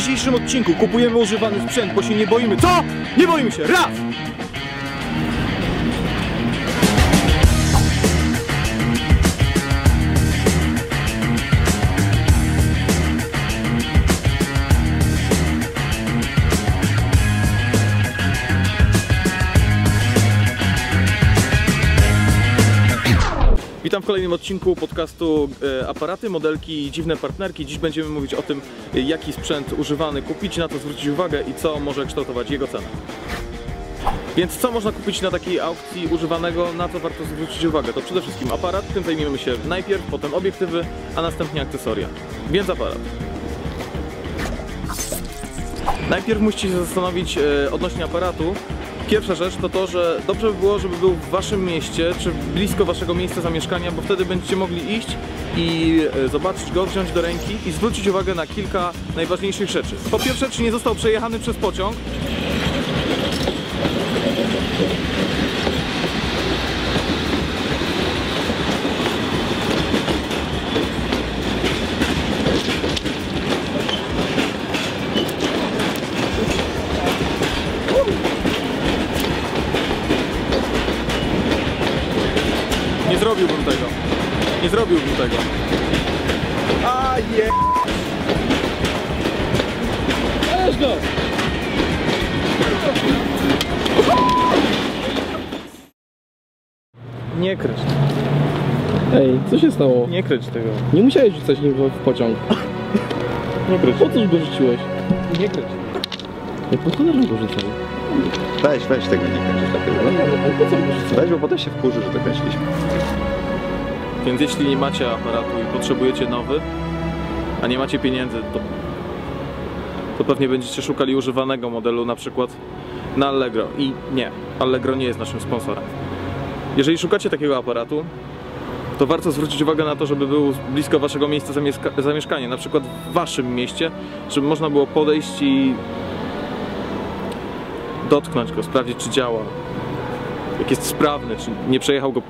dzisiejszym odcinku kupujemy używany sprzęt, bo się nie boimy. Co? Nie boimy się! Raz! Witam w kolejnym odcinku podcastu e, Aparaty, modelki i dziwne partnerki. Dziś będziemy mówić o tym, jaki sprzęt używany kupić, na to zwrócić uwagę i co może kształtować jego cenę. Więc co można kupić na takiej aukcji używanego, na co warto zwrócić uwagę? To przede wszystkim aparat, tym zajmiemy się najpierw, potem obiektywy, a następnie akcesoria. Więc aparat. Najpierw musicie się zastanowić e, odnośnie aparatu. Pierwsza rzecz to to, że dobrze by było, żeby był w waszym mieście, czy blisko waszego miejsca zamieszkania, bo wtedy będziecie mogli iść i e, zobaczyć go, wziąć do ręki i zwrócić uwagę na kilka najważniejszych rzeczy. Po pierwsze, czy nie został przejechany przez pociąg, zrobiłbym tego. Nie zrobiłbym tego. A je... Weź go! Nie kręć. Ej, co się stało? Nie kręć tego. Nie musiałeś rzucać nim w pociąg. Nie kręć. Po coś go rzuciłeś? Nie kręć. Ej, po co go rzucał? Weź, weź tego nie kręcisz co go rzucał? Weź, bo potem się wkurzy, że to kręciliśmy. Więc jeśli nie macie aparatu i potrzebujecie nowy, a nie macie pieniędzy, to, to pewnie będziecie szukali używanego modelu, na przykład na Allegro. I nie, Allegro nie jest naszym sponsorem. Jeżeli szukacie takiego aparatu, to warto zwrócić uwagę na to, żeby był blisko waszego miejsca zamieszkania, na przykład w waszym mieście, żeby można było podejść i dotknąć go, sprawdzić czy działa, jak jest sprawny, czy nie przejechał go